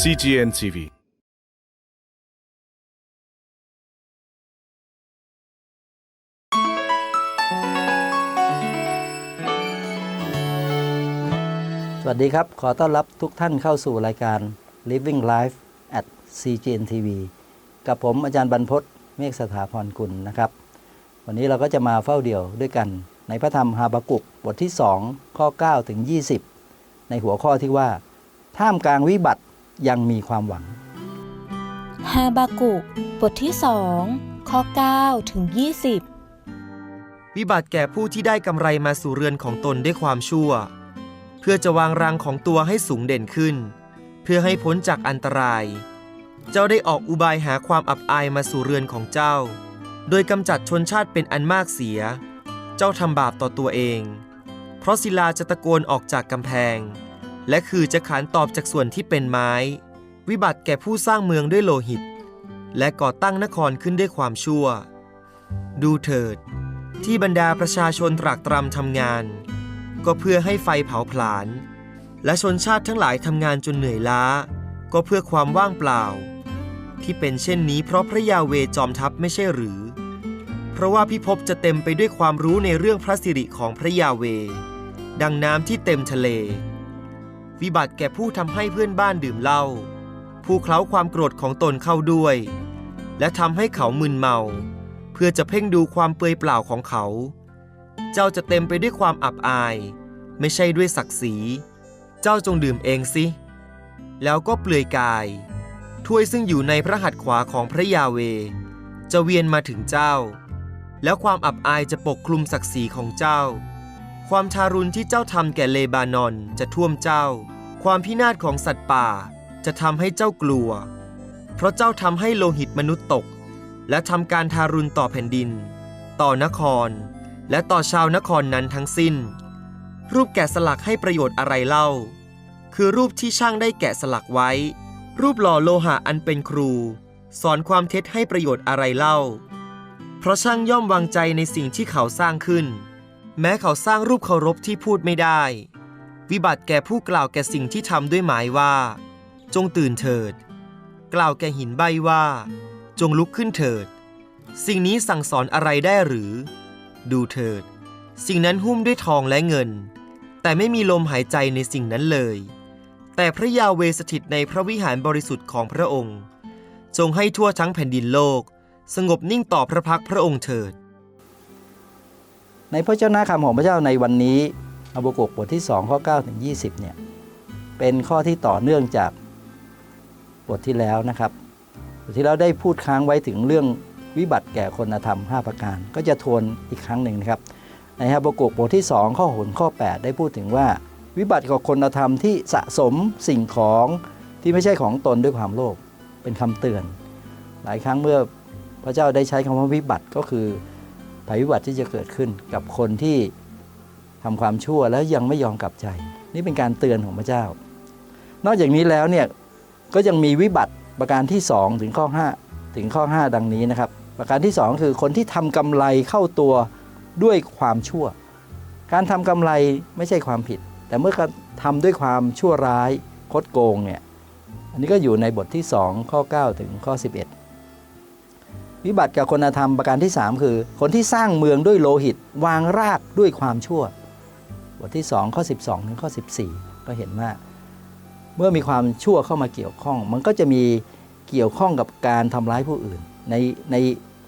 CGN TV สวัสดีครับ ขอต้อนรับทุกท่านเข้าสู่รายการ Living Life at CGN TV กับผมอาจารย์บรรพศเมฆสถาพรกุลนะครับ วันนี้เราก็จะมาเฝ้าเดี่ยวด้วยกัน ในพระธรรมฮาบากุกบทที่ 2 ข้อ 9 ถึง 20 ในหัวข้อที่ว่า ท่ามกลางวิบัติ ยังมีความหวัง ฮาบากุกบทที่สองข้อ 9 ถึงวิบัติแก่ผู้ที่ได้กำไรมาสู่เรือนของตนด้วยความชั่ว เพื่อจะวางรังของตัวให้สูงเด่นขึ้น เพื่อให้พ้นจากอันตราย เจ้าได้ออกอุบายหาความอับอายมาสู่เรือนของเจ้า โดยกำจัดชนชาติเป็นอันมากเสีย เจ้าทำบาปต่อตัวเอง เพราะศิลาจะตะโกนออกจากกำแพง และคือจะขานตอบจากส่วนที่เป็นไม้ วิบัติแก่ผู้สร้างเมืองด้วยโลหิต และก่อตั้งนครขึ้นด้วยความชั่ว ดูเถิด ที่บรรดาประชาชนตรากตรำทำงาน ก็เพื่อให้ไฟเผาผลาญและชนชาติทั้งหลายทำงานจนเหนื่อยล้า ก็เพื่อความว่างเปล่า ที่เป็นเช่นนี้เพราะพระยาเวจอมทัพไม่ใช่หรือ เพราะว่าพิภพจะเต็มไปด้วยความรู้ในเรื่องพระสิริของพระยาเว ดังน้ำที่เต็มทะเล วิบัติแก่ผู้ทำให้เพื่อนบ้านดื่มเหล้าผู้เคล้าความโกรธของตนเข้าด้วย และทำให้เขามึนเมา เพื่อจะเพ่งดูความเปลือยเปล่าของเขา เจ้าจะเต็มไปด้วยความอับอาย ไม่ใช่ด้วยศักดิ์ศรี เจ้าจงดื่มเองสิ แล้วก็เปลือยกาย ถ้วยซึ่งอยู่ในพระหัตถ์ขวาของพระยาเว จะเวียนมาถึงเจ้า แล้วความอับอายจะปกคลุมศักดิ์ศรีของเจ้า ความทารุณที่เจ้าทำแก่เลบานอนจะท่วมเจ้า ความพินาศของสัตว์ป่าจะทำให้เจ้ากลัว เพราะเจ้าทำให้โลหิตมนุษย์ตก และทำการทารุณต่อแผ่นดิน ต่อนคร และต่อชาวนครนั้นทั้งสิ้น รูปแกะสลักให้ประโยชน์อะไรเล่า คือรูปที่ช่างได้แกะสลักไว้ รูปหล่อโลหะอันเป็นครู สอนความเท็จให้ประโยชน์อะไรเล่า เพราะช่างย่อมวางใจในสิ่งที่เขาสร้างขึ้น แม้เขาสร้างรูปเคารพที่พูดไม่ได้ วิบัติแก่ผู้กล่าวแก่สิ่งที่ทำด้วยหมายว่า จงตื่นเถิด กล่าวแก่หินใบว่า จงลุกขึ้นเถิด สิ่งนี้สั่งสอนอะไรได้หรือ ดูเถิด สิ่งนั้นหุ้มด้วยทองและเงิน แต่ไม่มีลมหายใจในสิ่งนั้นเลย แต่พระยาเวสถิตในพระวิหารบริสุทธิ์ของพระองค์ จงให้ทั่วทั้งแผ่นดินโลก สงบนิ่งต่อพระพักพระองค์เถิด ในพระเจ้าหน้าคำของพระเจ้าในวันนี้ฮาบากุกบทที่ 2 ข้อ9ถึง20เนี่ยเป็นข้อที่ต่อเนื่องจากบทที่แล้วนะครับบทที่แล้วได้พูดค้างไว้ถึงเรื่องวิบัติแก่คนธรรม 5 ประการ ก็จะทวนอีกครั้งหนึ่งนะครับในฮาบกุกบทที่ 2 ข้อหนข้อ 8 ได้พูดถึงว่า วิบัติกับคนธรรมที่สะสมสิ่งของที่ไม่ใช่ของตนด้วยความโลภเป็นคำเตือน หลายครั้งเมื่อพระเจ้าได้ใช้คำว่าวิบัติก็คือ ภัยพิบัติที่จะเกิดขึ้นกับคนที่ทำความชั่วแล้วยังไม่ยอมกลับใจ นี่เป็นการเตือนของพระเจ้า นอกจากนี้แล้วเนี่ยก็ยังมีวิบัติประการที่ 2 ถึงข้อ 5 ถึงข้อ 5 ดังนี้นะครับ ประการที่ 2 คือคนที่ทำกำไรเข้าตัวด้วยความชั่ว การทำกำไรไม่ใช่ความผิด แต่เมื่อการทำด้วยความชั่วร้ายคดโกงเนี่ยอันนี้ก็อยู่ในบทที่ 2 ข้อ 9 ถึงข้อ 11 วิบัติกับคนธรรมประการที่ 3 คือ คนที่สร้างเมืองด้วยโลหิต วางรากด้วยความชั่ว บทที่ 2 ข้อ 12 ถึงข้อ 14 ก็เห็นว่า เมื่อมีความชั่วเข้ามาเกี่ยวข้อง มันก็จะมีเกี่ยวข้องกับการทำร้ายผู้อื่น ในใน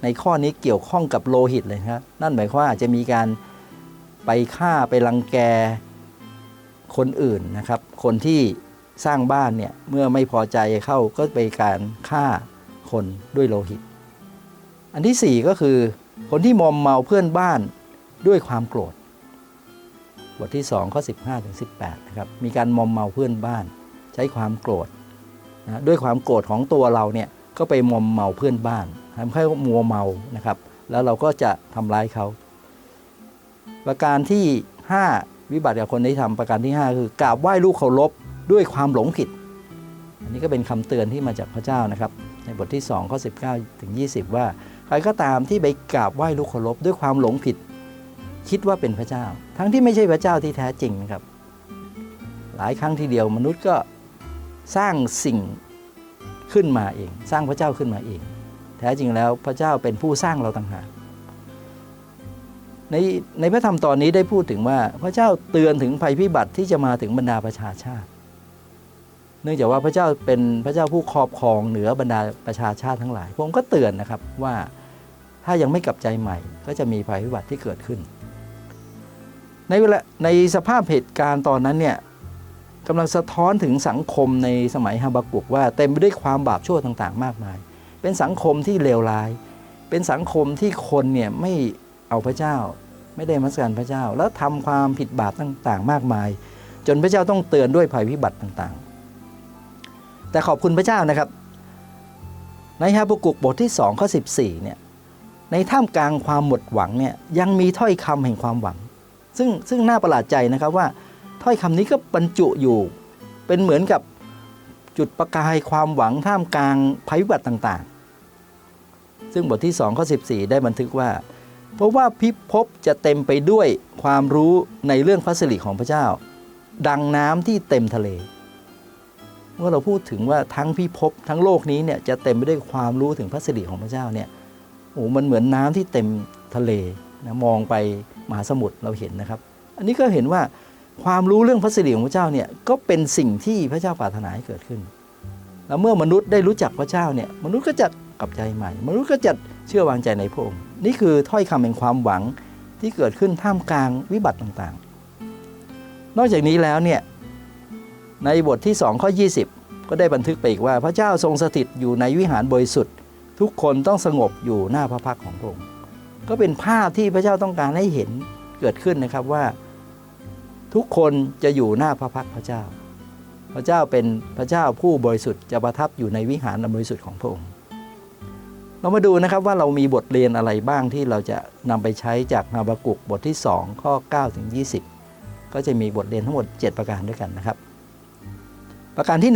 ในข้อนี้เกี่ยวข้องกับโลหิตเลยครับนั่นหมายความว่าอาจจะมีการไปฆ่าไปรังแกคนอื่นนะครับ คนที่สร้างบ้านเนี่ยเมื่อไม่พอใจเข้าก็ไปการฆ่าคนด้วยโลหิต อันที่ 4 ก็คือ คนที่มอมเมาเพื่อนบ้านด้วยความโกรธ บทที่2ข้อ15ถึง18นะครับมีการมอมเมาเพื่อนบ้าน ใช้ความโกรธนะด้วยความโกรธของตัวเราเนี่ยก็ไปมอมเมาเพื่อนบ้านทำให้มัวเมานะครับ แล้วเราก็จะทำร้ายเขา ประการที่ 5 วิบัติกับคนที่ทำประการที่ 5 คือกราบไหว้ลูกเคารพด้วยความหลงผิด อันนี้ก็เป็นคำเตือนที่มาจากพระเจ้านะครับ ในบทที่2ข้อ19ถึง20 ว่า ใครก็ตามที่ไปกราบไหว้ลูกเคารพด้วยความหลงผิด คิดว่าเป็นพระเจ้า ทั้งที่ไม่ใช่พระเจ้าที่แท้จริงนะครับ หลายครั้งทีเดียวมนุษย์ก็สร้างสิ่งขึ้นมาเอง สร้างพระเจ้าขึ้นมาเอง แท้จริงแล้วพระเจ้าเป็นผู้สร้างเราต่างหากในในพระธรรมตอนนี้ได้พูดถึงว่าพระเจ้าเตือนถึงภัยพิบัติที่จะมาถึงบรรดาประชาชาติ เนื่องจากว่าพระเจ้าเป็นพระเจ้าผู้ครอบครองเหนือบรรดาประชาชาติทั้งหลายผมก็เตือนนะครับว่าถ้ายังไม่กลับใจใหม่ ก็จะมีภัยพิบัติที่เกิดขึ้น ในเวลาในสภาพเหตุการณ์ตอนนั้นเนี่ยกำลังสะท้อนถึงสังคมในสมัยฮาบากุกว่าเต็มไปด้วยความบาปชั่วต่างๆ มากมาย เป็นสังคมที่เลวร้าย เป็นสังคมที่คนเนี่ยไม่เอาพระเจ้า ไม่ได้มัสการพระเจ้า แล้วทำความผิดบาปต่างๆ มากมาย จนพระเจ้าต้องเตือนด้วยภัยพิบัติต่าง แต่ขอบคุณพระเจ้านะครับ ในฮาบากุกบทที่2ข้อ14เนี่ยในท่ามกลางความหมดหวังเนี่ยยังมีถ้อยคำแห่งความหวัง ซึ่งซึ่งน่าประหลาดใจนะครับว่าถ้อยคำนี้ก็บรรจุอยู่ เป็นเหมือนกับจุดประกายความหวังท่ามกลางภัยพิบัติต่างๆ ซึ่งบทที่2ข้อ14 ได้บันทึกว่า เพราะว่าพิภพจะเต็มไปด้วยความรู้ในเรื่องพระสิริของพระเจ้า ดังน้ำที่เต็มทะเล เมื่อเราพูดถึงว่าทั้งพิภพทั้งโลกนี้เนี่ยจะเต็มไปด้วยความรู้ถึงพระสิริของพระเจ้าเนี่ยโอ้มันเหมือนน้ำที่เต็มทะเลนะมองไปมหาสมุทรเราเห็นนะครับ อันนี้ก็เห็นว่าความรู้เรื่องพระสิริของพระเจ้าเนี่ยก็เป็นสิ่งที่พระเจ้าปรารถนาให้เกิดขึ้น แล้วเมื่อมนุษย์ได้รู้จักพระเจ้าเนี่ยมนุษย์ก็จะกลับใจใหม่ มนุษย์ก็จะเชื่อวางใจในพระองค์นี่คือถ้อยคำแห่งความหวังที่เกิดขึ้นท่ามกลางวิบัติต่างๆ นอกจากนี้แล้วเนี่ย ในบทที่ 2 ข้อ 20 ก็ได้บันทึกไปอีกว่าพระเจ้าทรงสถิตอยู่ในวิหารบริสุทธิ์ ทุกคนต้องสงบอยู่หน้าพระพักของพระองค์ก็เป็นภาพที่พระเจ้าต้องการให้เห็นเกิดขึ้นนะครับว่า ทุกคนจะอยู่หน้าพระพักพระเจ้า พระเจ้าเป็นพระเจ้าผู้บริสุทธิ์จะประทับอยู่ในวิหารบริสุทธิ์ของพระองค์เรามาดูนะครับว่าเรามีบทเรียนอะไรบ้างที่เราจะนำไปใช้จากฮาบากุกบทที่ 2 ข้อ9ถึง20 ก็จะมีบทเรียนทั้งหมด 7 ประการด้วยกันนะครับ ประการที่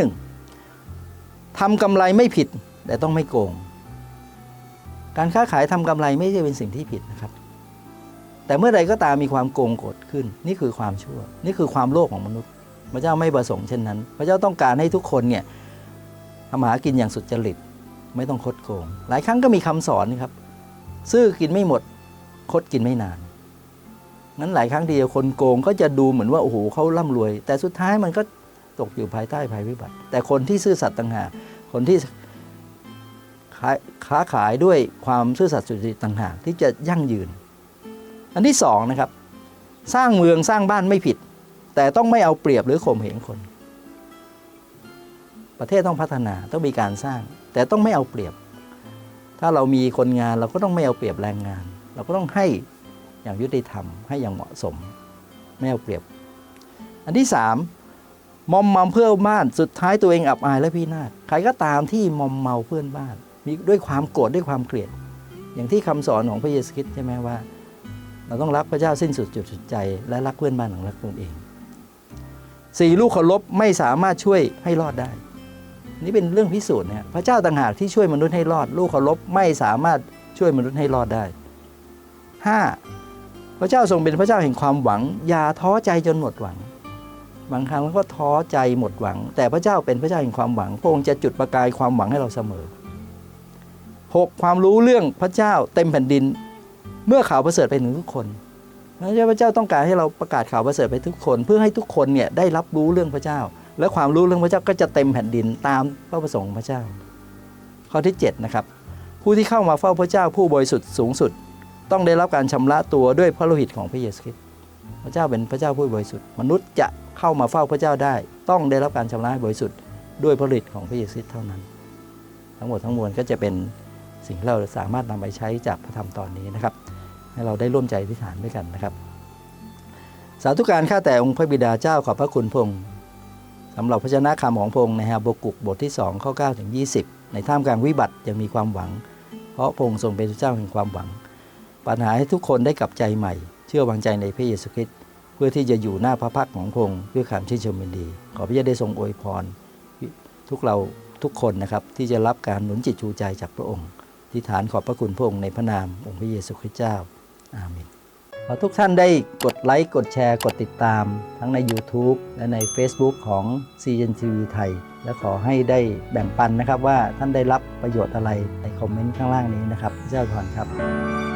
1ทำกำไรไม่ผิดแต่ต้องไม่โกง การค้าขายทำกำไรไม่ใช่เป็นสิ่งที่ผิดนะครับ แต่เมื่อใดก็ตามมีความโกงกดขึ้น นี่คือความชั่ว นี่คือความโลภของมนุษย์ พระเจ้าไม่ประสงค์เช่นนั้น พระเจ้าต้องการให้ทุกคนเนี่ยทำหากินอย่างสุจริตไม่ต้องคดโกง หลายครั้งก็มีคำสอนนะครับ ซื้อกินไม่หมด คดกินไม่นานนั้นหลายครั้งทีคนโกงก็จะดูเหมือนว่าโอ้โหเขาร่ำรวย แต่สุดท้ายมันก็ ตกอยู่ภายใต้ภัยพิบัติ แต่คนที่ซื่อสัตย์ต่างหากคนที่ค้าค้าขายด้วยความซื่อสัตย์สุจริตต่างหากที่จะยั่งยืน อันที่สองนะครับ สร้างเมืองสร้างบ้านไม่ผิด แต่ต้องไม่เอาเปรียบหรือข่มเหงคน ประเทศต้องพัฒนาต้องมีการสร้าง แต่ต้องไม่เอาเปรียบ ถ้าเรามีคนงานเราก็ต้องไม่เอาเปรียบแรงงาน เราก็ต้องให้อย่างยุติธรรมให้อย่างเหมาะสม ไม่เอาเปรียบ อันที่สาม มอมเมาเพื่อนบ้าน สุดท้ายตัวเองอับอายและพินาศใครก็ตามที่มอมเมาเพื่อนบ้าน มีด้วยความโกรธด้วยความเกลียด อย่างที่คำสอนของพระเยซูคริสต์ใช่ไหมว่า เราต้องรักพระเจ้าสิ้นสุดจุดสุดใจ และรักเพื่อนบ้านของรักตนเองสี่ลูกเคารพไม่สามารถช่วยให้รอดได้ นี่เป็นเรื่องพิสูจน์เนี่ยพระเจ้าต่างหากที่ช่วยมนุษย์ให้รอด ลูกเคารพไม่สามารถช่วยมนุษย์ให้รอดได้ห้าพระเจ้าทรงเป็นพระเจ้าแห่งความหวัง อย่าท้อใจจนหมดหวัง บางครั้งเราก็ท้อใจหมดหวัง แต่พระเจ้าเป็นพระเจ้าแห่งความหวังพระองค์จะจุดประกายความหวังให้เราเสมอหกความรู้เรื่องพระเจ้าเต็มแผ่นดิน เมื่อข่าวประเสริฐไปถึงทุกคนพระเจ้าต้องการให้เราประกาศข่าวประเสริฐไปทุกคน เพื่อให้ทุกคนเนี่ยได้รับรู้เรื่องพระเจ้า และความรู้เรื่องพระเจ้าก็จะเต็มแผ่นดินตามพระประสงค์ของพระเจ้า ข้อที่7นะครับผู้ที่เข้ามาเฝ้าพระเจ้าผู้บริสุทธิ์สูงสุด ต้องได้รับการชำระตัวด้วยพระโลหิตของพระเยซูคริสต์พระเจ้าเป็นพระเจ้าผู้บริสุทธิ์มนุษย์จะ เข้ามาเฝ้าพระเจ้าได้ ต้องได้รับการชำระให้บริสุทธิ์ด้วยพระโลหิตของพระเยซูคริสต์เท่านั้น ทั้งหมดทั้งมวลก็จะเป็นสิ่งที่เราสามารถนำไปใช้จากพระธรรมตอนนี้นะครับ ให้เราได้ร่วมใจอธิษฐานด้วยกันนะครับ สาธุการข้าแต่องค์พระบิดาเจ้าขอบพระคุณพงค์สำหรับพระชนะคำของพงค์ในฮาบกุกบทที่2ข้อ9ถึง20 ในท่ามกลางวิบัติยังมีความหวัง เพราะพงค์ทรงเป็นเจ้าแห่งความหวัง ปัญหาให้ทุกคนได้กลับใจใหม่ เชื่อวางใจในพระเยซูคริสต์ พื่อที่จะอยู่หน้าพระพักของพระองค์ด้วยความชื่นชมยินดี ขอพระเจ้าได้ทรงอวยพร ทุกเราทุกคนนะครับที่จะรับการหนุนจิตชูใจจากพระองค์ที่ฐานขอบพระคุณพระองค์ในพระนามองค์พระเยซูคริสต์เจ้า อาเมนขอทุกท่านได้กดไลค์กดแชร์กดติดตาม ทั้งใน YouTube และใน Facebook ของ CNTV ไทย และขอให้ได้แบ่งปันนะครับว่าท่านได้รับประโยชน์อะไรในคอมเมนต์ข้างล่างนี้นะครับ เจ้าพรครับ